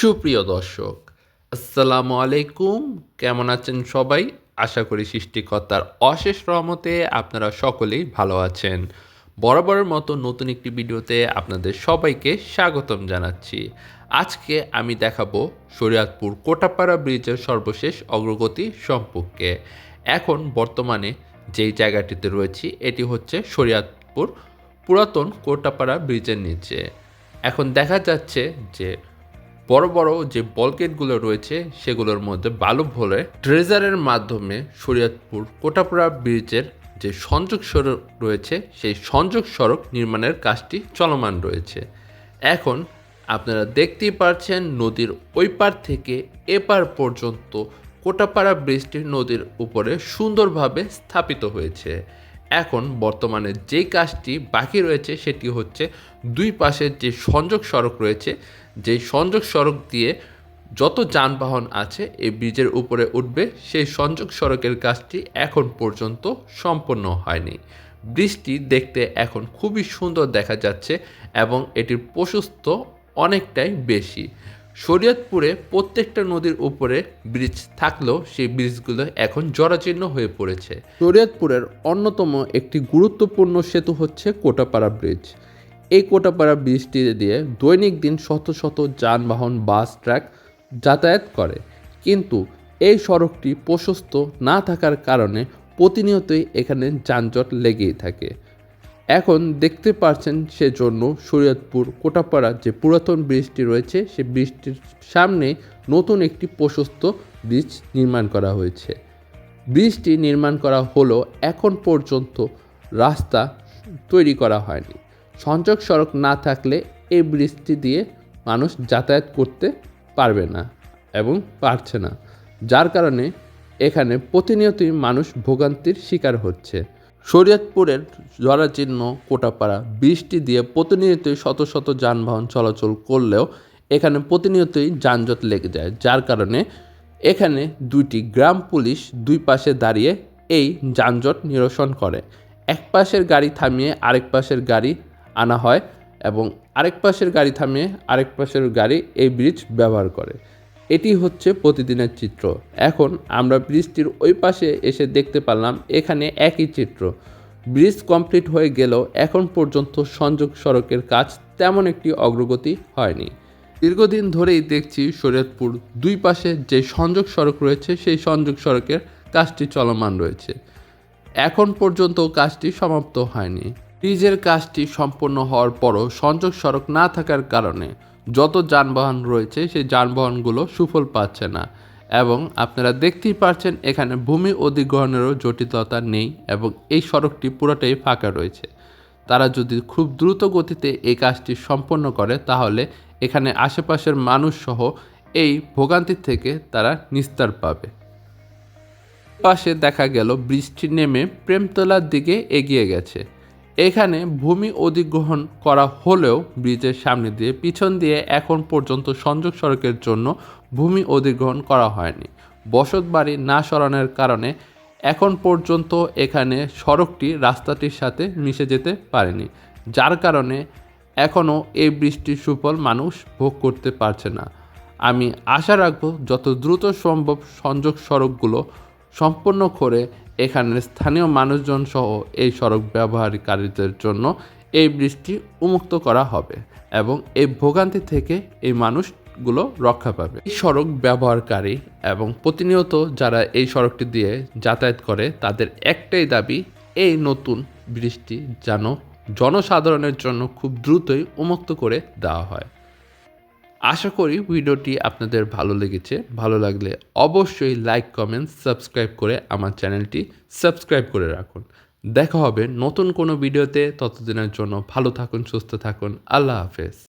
সুপ্রিয় দর্শক, আসসালামু আলাইকুম। কেমন আছেন সবাই? আশা করি সৃষ্টিকর্তার অশেষ রহমতে আপনারা সকলেই ভালো আছেন। বরাবরের মতো নতুন একটি ভিডিওতে আপনাদের সবাইকে স্বাগতম জানাচ্ছি। আজকে আমি দেখাবো শরিয়াতপুর কোটাপাড়া ব্রিজের সর্বশেষ অগ্রগতি সম্পর্কে। এখন বর্তমানে যেই জায়গাটিতে রয়েছি, এটি হচ্ছে শরিয়াতপুর পুরাতন কোটাপাড়া ব্রিজের নিচে। এখন দেখা যাচ্ছে যে বড় বড় যে বলকেটগুলো রয়েছে সেগুলোর মধ্যে বালু ভরে ট্রেজারের মাধ্যমে শরীয়তপুর কোটাপুরা ব্রিজের যে সংযোগ সড়ক রয়েছে, সেই সংযোগ সড়ক নির্মাণের কাজটি চলমান রয়েছে। এখন আপনারা দেখতেই পারছেন নদীর ওই পার থেকে এপার পর্যন্ত কোটাপাড়া ব্রিজটি নদীর উপরে সুন্দরভাবে স্থাপিত হয়েছে। এখন বর্তমানে যে কাজটি বাকি রয়েছে সেটি হচ্ছে দুই পাশের যে সংযোগ সড়ক রয়েছে, যেই সংযোগ সড়ক দিয়ে যত যানবাহন আছে এই ব্রিজের উপরে উঠবে, সেই সংযোগ সড়কের কাজটি এখন পর্যন্ত সম্পন্ন হয়নি। ব্রিজটি দেখতে এখন খুবই সুন্দর দেখা যাচ্ছে এবং এটির প্রশস্ত অনেকটাই বেশি। শরীয়তপুরে প্রত্যেকটা নদীর উপরে ব্রিজ থাকলেও সেই ব্রিজগুলো এখন জরাজীর্ণ হয়ে পড়েছে। শরীয়তপুরের অন্যতম একটি গুরুত্বপূর্ণ সেতু হচ্ছে কোটাপাড়া ব্রিজ। এই কোটাপাড়া ব্রিজটি দিয়ে দৈনিক দিন শত শত যানবাহন, বাস, ট্রাক যাতায়াত করে। কিন্তু এই সড়কটি প্রশস্ত না থাকার কারণে প্রতিনিয়তই এখানে যানজট লেগেই থাকে। এখন দেখতে পাচ্ছেন সেজন্য শরীয়তপুর কোটাপাড়া যে পুরাতন ব্রিজটি রয়েছে সে ব্রিজটির সামনে নতুন একটি প্রশস্ত ব্রিজ নির্মাণ করা হয়েছে। ব্রিজটি নির্মাণ করা হলো এখন পর্যন্ত রাস্তা তৈরি করা হয়নি। সংযোগ সড়ক না থাকলে এই ব্রিজটি দিয়ে মানুষ যাতায়াত করতে পারবে না এবং পারছে না, যার কারণে এখানে প্রতিনিয়তই মানুষ ভোগান্তির শিকার হচ্ছে। শরীয়তপুরের জরাচীর্ণ কোটাপাড়া বৃষ্টি দিয়ে প্রতিনিয়তই শত শত যানবাহন চলাচল করলেও এখানে প্রতিনিয়তই যানজট লেগে যায়, যার কারণে এখানে দুইটি গ্রাম পুলিশ দুই পাশে দাঁড়িয়ে এই যানজট নিরসন করে। এক পাশের গাড়ি থামিয়ে আরেক পাশের গাড়ি আনা হয় এবং আরেক পাশের গাড়ি থামিয়ে আরেক পাশের গাড়ি এই ব্রিজ ব্যবহার করে। এটি হচ্ছে প্রতিদিনের চিত্র। এখন আমরা ব্রিজটির ওই পাশে এসে দেখতে পারলাম এখানে একই চিত্র। ব্রিজ কমপ্লিট হয়ে গেলেও এখন পর্যন্ত সংযোগ সড়কের কাজ তেমন একটি অগ্রগতি হয়নি। দীর্ঘদিন ধরেই দেখছি শরীয়তপুর দুই পাশে যে সংযোগ সড়ক রয়েছে, সেই সংযোগ সড়কের কাজটি চলমান রয়েছে। এখন পর্যন্ত কাজটি সমাপ্ত হয়নি। ব্রিজের কাজটি সম্পন্ন হওয়ার পরও সংযোগ সড়ক না থাকার কারণে যত যানবাহন রয়েছে, সেই যানবাহনগুলো সুফল পাচ্ছে না। এবং আপনারা দেখতেই পাচ্ছেন এখানে ভূমি অধিগ্রহণেরও জটিলতা নেই এবং এই সড়কটি পুরোটাই ফাঁকা রয়েছে। তারা যদি খুব দ্রুত গতিতে এই কাজটি সম্পন্ন করে, তাহলে এখানে আশেপাশের মানুষ সহ এই ভোগান্তি থেকে তারা নিস্তার পাবে। পাশে দেখা গেল, বৃষ্টি নেমে প্রেমতলার দিকে এগিয়ে গেছে। এখানে ভূমি অধিগ্রহণ করা হলেও ব্রিজের সামনে দিয়ে পিছন দিয়ে এখন পর্যন্ত সংযোগ সড়কের জন্য ভূমি অধিগ্রহণ করা হয়নি। বসত বাড়ি না সরানোর কারণে এখন পর্যন্ত এখানে সড়কটি রাস্তাটির সাথে মিশে যেতে পারেনি, যার কারণে এখনও এই বৃষ্টির সুফল মানুষ ভোগ করতে পারছে না। আমি আশা রাখব, যত দ্রুত সম্ভব সংযোগ সড়কগুলো সম্পন্ন করে এখানের স্থানীয় মানুষজন সহ এই সড়ক ব্যবহারকারীদের জন্য এই বৃষ্টি উন্মুক্ত করা হবে এবং এই ভোগান্তি থেকে এই মানুষগুলো রক্ষা পাবে। এই সড়ক ব্যবহারকারী এবং প্রতিনিয়ত যারা এই সড়কটি দিয়ে যাতায়াত করে, তাদের একটাই দাবি, এই নতুন বৃষ্টি যেন জনসাধারণের জন্য খুব দ্রুতই উন্মুক্ত করে দেওয়া হয়। আশা করি ভিডিওটি আপনাদের ভালো লেগেছে। ভালো লাগলে অবশ্যই লাইক কমেন্ট সাবস্ক্রাইব করে আমার চ্যানেলটি সাবস্ক্রাইব করে রাখুন। দেখা হবে নতুন কোনো ভিডিওতে। ততদিনের জন্য ভালো থাকুন, সুস্থ থাকুন। আল্লাহ হাফেজ।